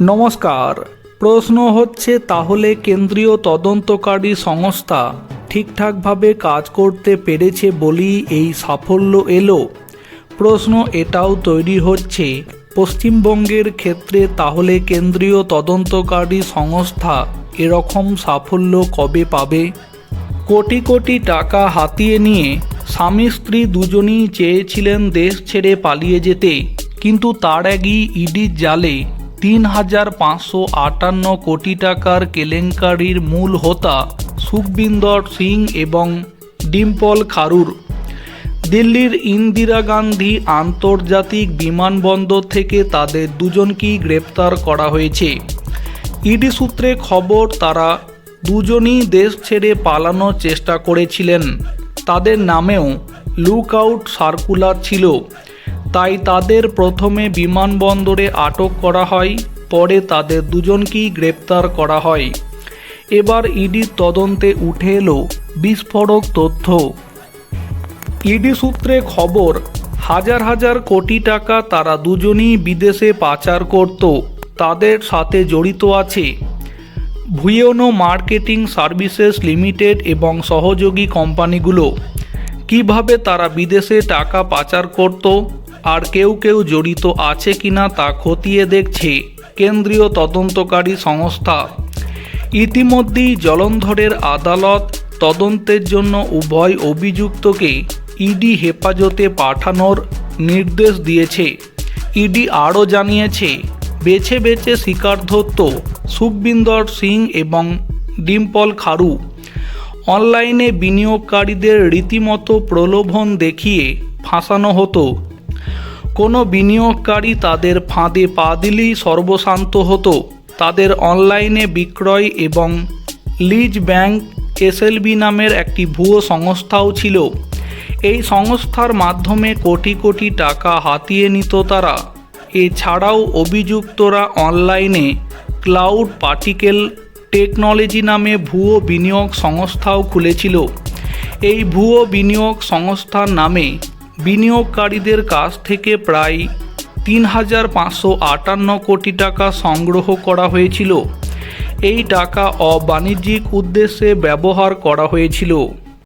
নমস্কার। প্রশ্ন হচ্ছে, তাহলে কেন্দ্রীয় তদন্তকারী সংস্থা ঠিকঠাকভাবে কাজ করতে পেরেছে বলেই এই সাফল্য এলো? প্রশ্ন এটাও তৈরি হচ্ছে, পশ্চিমবঙ্গের ক্ষেত্রে তাহলে কেন্দ্রীয় তদন্তকারী সংস্থা এরকম সাফল্য কবে পাবে? কোটি কোটি টাকা হাতিয়ে নিয়ে স্বামী স্ত্রী দুজনেই চেয়েছিলেন দেশ ছেড়ে পালিয়ে যেতে, কিন্তু তার আগেই ইডির জালে তিন হাজার পাঁচশো আটান্ন কোটি টাকার কেলেঙ্কারির মূল হোতা সুখবিন্দর সিং এবং ডিম্পল খারুর। দিল্লির ইন্দিরা গান্ধী আন্তর্জাতিক বিমানবন্দর থেকে তাদের দুজনকেই গ্রেপ্তার করা হয়েছে। ইডি সূত্রে খবর, তারা দুজনই দেশ ছেড়ে পালানোর চেষ্টা করেছিলেন। তাদের নামেও লুক আউট সার্কুলার ছিল। তাই তাদের প্রথমে বিমানবন্দরে আটক করা হয়, পরে তাদের দুজনকেই গ্রেপ্তার করা হয়। এবার ইডির তদন্তে উঠে এলো বিস্ফোরক তথ্য। ইডি সূত্রে খবর, হাজার হাজার কোটি টাকা তারা দুজনই বিদেশে পাচার করত, তাদের সাথে জড়িত আছে। ভুয়েনো মার্কেটিং সার্ভিসেস লিমিটেড এবং সহযোগী কোম্পানিগুলো, কীভাবে তারা বিদেশে টাকা পাচার করত আর কেউ কেউ জড়িত আছে কিনা তা খতিয়ে দেখছে কেন্দ্রীয় তদন্তকারী সংস্থা। ইতিমধ্যেই জলন্ধরের আদালত তদন্তের জন্য উভয় অভিযুক্তকে ইডি হেফাজতে পাঠানোর নির্দেশ দিয়েছে। ইডি আরও জানিয়েছে, বেছে বেছে শিকারধত্ত সুখবিন্দর সিং এবং ডিম্পল খারু। অনলাইনে বিনিয়োগকারীদের রীতিমতো প্রলোভন দেখিয়ে ফাঁসানো হতো কোনো বিনিয়োগকারী তাদের ফাঁদে পা দিলেই সর্বশান্ত হতো। তাদের অনলাইনে বিক্রয় এবং লিজ ব্যাংক এসএলবি নামের একটি ভুয়ো সংস্থাও ছিল। এই সংস্থার মাধ্যমে কোটি কোটি টাকা হাতিয়ে নিত তারা। এছাড়াও অভিযুক্তরা অনলাইনে ক্লাউড পার্টিকেল টেকনোলজি নামে ভুয়ো বিনিয়োগ সংস্থাও খুলেছিল। এই ভুয়ো বিনিয়োগ সংস্থার নামে বিনিয়োগকারীদের কাছ থেকে প্রায় তিন হাজার পাঁচশো আটান্ন কোটি টাকা সংগ্রহ করা হয়েছিল। এই টাকা অবাণিজ্যিক উদ্দেশ্যে ব্যবহার করা হয়েছিল।